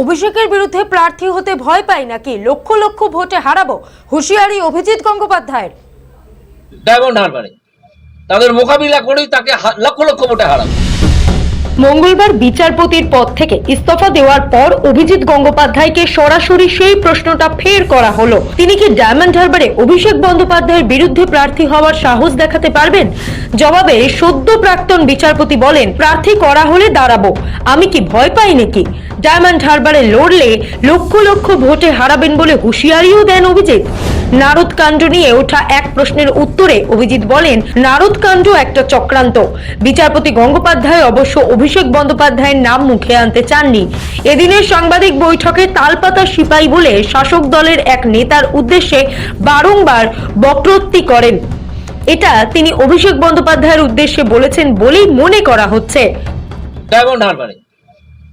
অভিষেকের বিরুদ্ধে প্রার্থী হতে ভয় পাই নাকি? লক্ষ লক্ষ ভোটে হারাবো হুঁশিয়ারি অভিজিৎ গঙ্গোপাধ্যায়ের। ডায়মন্ড হারবারে। তাদের মোকাবিলা করেই তাকে লক্ষ লক্ষ ভোটে হারাবে। মঙ্গলবার বিচারপতির পদ থেকে ইস্তফা দেওয়ার পর অভিজিৎ গঙ্গোপাধ্যায়কে সরাসরি সেই প্রশ্নটা ফের করা হলো। তিনি কি ডায়মন্ড হারবারে অভিষেক বন্দ্যোপাধ্যায়ের বিরুদ্ধে প্রার্থী হওয়ার সাহস দেখাতে পারবেন? জবাবে সদ্য প্রাক্তন বিচারপতি বলেন প্রার্থী করা হলে দাঁড়াবো। আমি কি ভয় পাই নাকি? ডায়মন্ড হারবারে লড়লে লক্ষ লক্ষ ভোটে হারাবেন বলে হুঁশিয়ারিও দেন অভিজিৎ। নারদ কাণ্ড নিয়ে ওঠা এক প্রশ্নের উত্তরে অভিজিৎ বলেন, নারদ কাণ্ড একটা চক্রান্ত। বিচারপতি গঙ্গোপাধ্যায় অবশ্য অভিষেক বন্দ্যোপাধ্যায়ের নাম মুখে আনতে চাননি। এদিনের সাংবাদিক বৈঠকে তালপাতা সিপাই বলে শাসক দলের এক নেতার উদ্দেশ্যে বারংবার বক্রোক্তি করেন। এটা তিনি অভিষেক বন্দ্যোপাধ্যায়ের উদ্দেশ্যে বলেছেন বলেই মনে করা হচ্ছে। ডায়মন্ড হারবারে।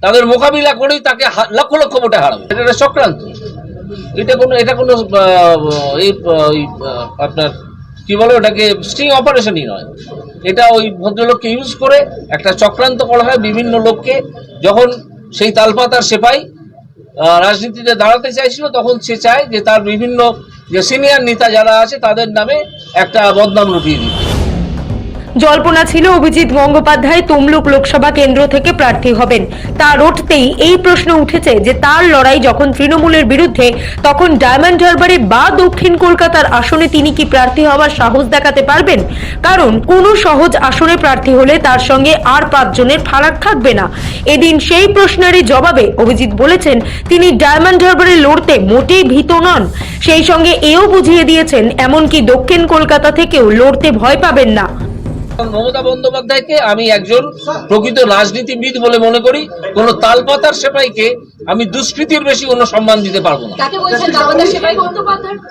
তাদের মোকাবিলা করেই তাকে লক্ষ লক্ষ ভোটে হারাবে। এটা চক্রান্ত। এটা কোনো এটা কোনো এই আপনার কি বলে ওটাকে স্টিং অপারেশনই নয়। এটা ওই ভদ্রলোককে ইউজ করে একটা চক্রান্ত করা হয় বিভিন্ন লোককে। যখন সেই তালপাতার সেপাই রাজনীতিতে দাঁড়াতে চাইছিল, তখন সে চায় যে তার বিভিন্ন যে সিনিয়র নেতা যারা আছে, তাদের নামে একটা বদনাম লুটিয়ে দিতে। জল্পনা ছিল অভিজিৎ গঙ্গোপাধ্যায় তমলুক লোকসভা কেন্দ্র থেকে প্রার্থী হবেন। তা রটতেই এই প্রশ্ন উঠেছে যে তার লড়াই যখন তৃণমূলের বিরুদ্ধে, তখন ডায়মন্ড হারবারে বা দক্ষিণ কলকাতার আসনে তিনি কি প্রার্থী হওয়ার সাহস দেখাতে পারবেন? কারণ কোনো সহজ আসনে প্রার্থী হলে তার সঙ্গে আর পাঁচজনের ফারাক থাকবে না। এদিন সেই প্রশ্নেরই জবাবে অভিজিৎ বলেছেন, তিনি ডায়মন্ড হারবারে লড়তে মোটেই ভীত নন। সেই সঙ্গে এও বুঝিয়ে দিয়েছেন, এমনকি দক্ষিণ কলকাতা থেকেও লড়তে ভয় পাবেন না। মমতা বন্দ্যোপাধ্যায়কে আমি একজন প্রকৃত রাজনীতিবিদ বলে মনে করি কোন তালপাতার সেপাইকে আমি দুষ্কৃতির বেশি কোনো সম্মান দিতে পারব না।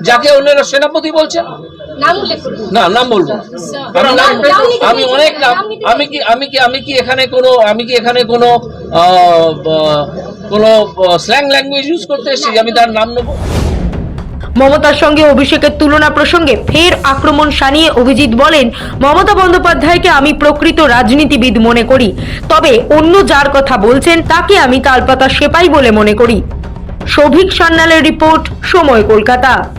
যাকে অন্যরা সেনাপতি বলছেন? না নাম বলব না। আমি অনেক নাম আমি কি আমি কি আমি কি এখানে কোনো আমি কি এখানে কোনো কোনো স্ল্যাং ল্যাঙ্গুয়েজ ইউজ করতে এসেছি? আমি তার নাম নেব? মমতার সঙ্গে অভিষেকের তুলনা প্রসঙ্গে ফের আক্রমণ সানিয়ে অভিজিৎ বলেন, মমতা বন্দ্যোপাধ্যায়কে আমি প্রকৃত রাজনীতিবিদ মনে করি। তবে অন্য যার কথা বলছেন, তাকে আমি তালপাতা সেপাই বলে মনে করি। সৌভিক সান্যালের রিপোর্ট, সময় কলকাতা।